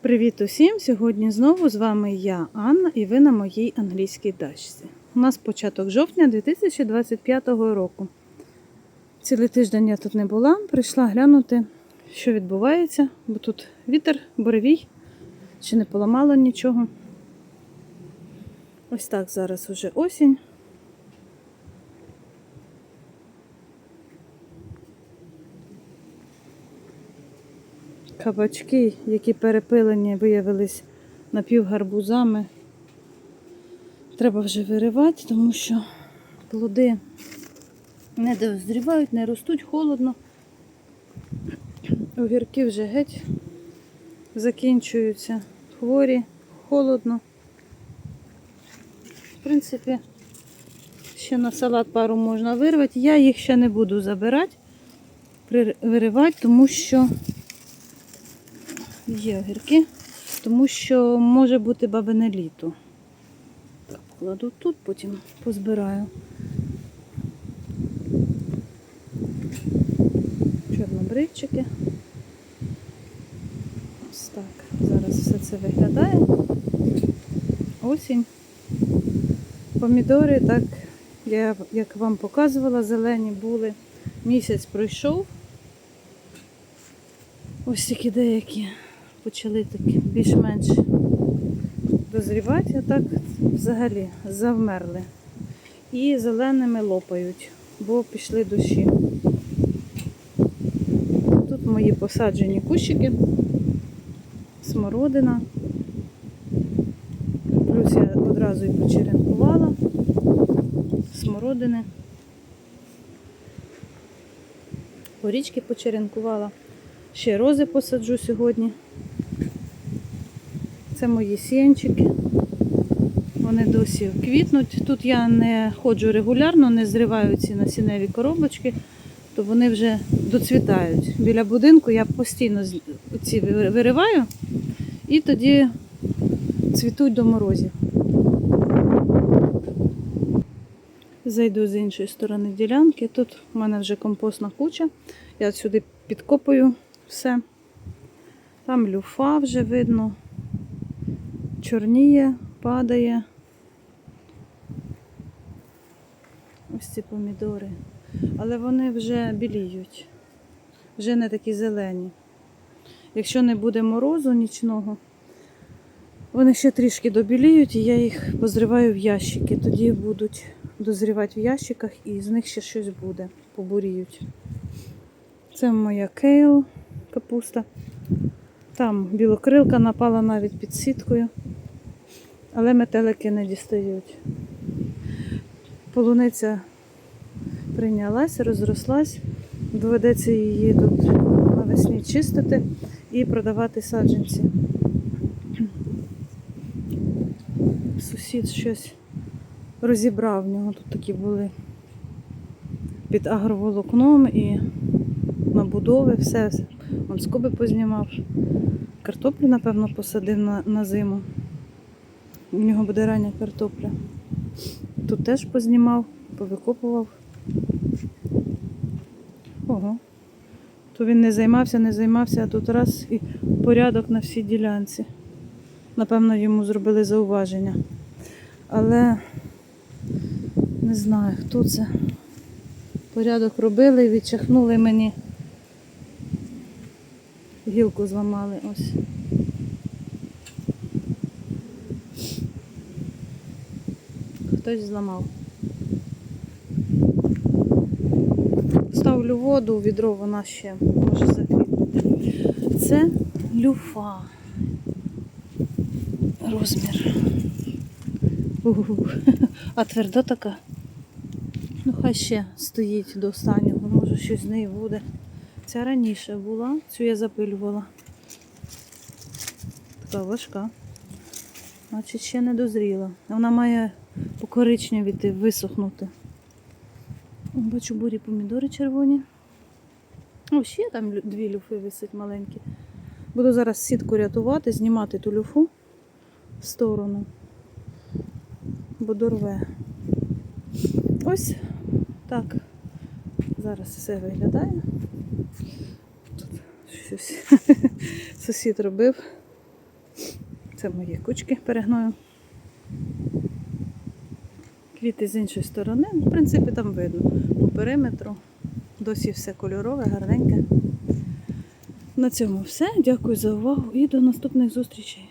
Привіт усім! Сьогодні знову з вами я, Анна, і ви на моїй англійській дачці. У нас початок жовтня 2025 року. Цілий тиждень я тут не була, прийшла глянути, що відбувається, бо тут вітер, буревій, ще не поламало нічого. Ось так зараз уже осінь. Кабачки, які перепилені, виявились напівгарбузами. Треба вже виривати, тому що плоди не дозрівають, не ростуть, холодно. Огірки вже геть закінчуються. Хворі, холодно. В принципі, ще на салат пару можна вирвати. Я їх ще не буду забирати, виривати, тому що Є огірки, тому що може бути бабине літо. Так, покладу тут, потім позбираю. Чорнобривчики. Ось так. Зараз все це виглядає. Осінь. Помідори, так, я, як вам показувала, зелені були. Місяць пройшов. Ось такі деякі почали такі більш-менш дозрівати, а так взагалі завмерли. І зеленими лопають, бо пішли дощі. Тут мої посаджені кущики, смородина. Плюс я одразу і почеренкувала смородини. Порічки почеренкувала. Ще рози посаджу сьогодні. Це мої сіянчики. Вони досі квітнуть. Тут я не ходжу регулярно, не зриваю ці насінневі коробочки, то вони вже доцвітають. Біля будинку я постійно ці вириваю і тоді цвітуть до морозів. Зайду з іншої сторони ділянки. Тут в мене вже компостна куча. Я сюди підкопую все. Там люфа вже видно. Чорніє, падає. Ось ці помідори. Але вони вже біліють. Вже не такі зелені. Якщо не буде морозу нічного, вони ще трішки добіліють і я їх позриваю в ящики. Тоді будуть дозрівати в ящиках і з них ще щось буде, побуріють. Це моя кейл капуста. Там білокрилка напала навіть під сіткою, але метелики не дістають. Полуниця прийнялась, розрослась. Доведеться її тут навесні чистити і продавати саджанці. Сусід щось розібрав в нього. Тут такі були під агроволокном і набудови, все. Он скоби познімав. Картоплю, напевно, посадив на, на зиму. У нього буде рання картопля. Тут теж познімав, повикопував. Ого. То він не займався, не займався, а тут раз і порядок на всій ділянці. Напевно, йому зробили зауваження. Але не знаю, хто це. Порядок робили відчахнули мені. Гілку зламали ось. Хтось зламав. Ставлю воду у відро, вона ще може заквітнути. Це люфа. Розмір. Угу. А тверда така. Ну, хай ще стоїть до останнього, може щось з неї буде. Ця раніше була, цю я запилювала. Така важка. Значить, ще не дозріла. Вона має покоричневіти, висохнути. Бачу бурі помідори червоні. О, ще там дві люфи висить маленькі. Буду зараз сітку рятувати, знімати ту люфу в сторону, бо дорве. Ось так. Зараз все виглядає. Тут щось сусід робив. Це мої кучки перегною. Квіти з іншої сторони. В принципі, там видно по периметру. Досі все кольорове, гарненьке. На цьому все. Дякую за увагу і до наступних зустрічей.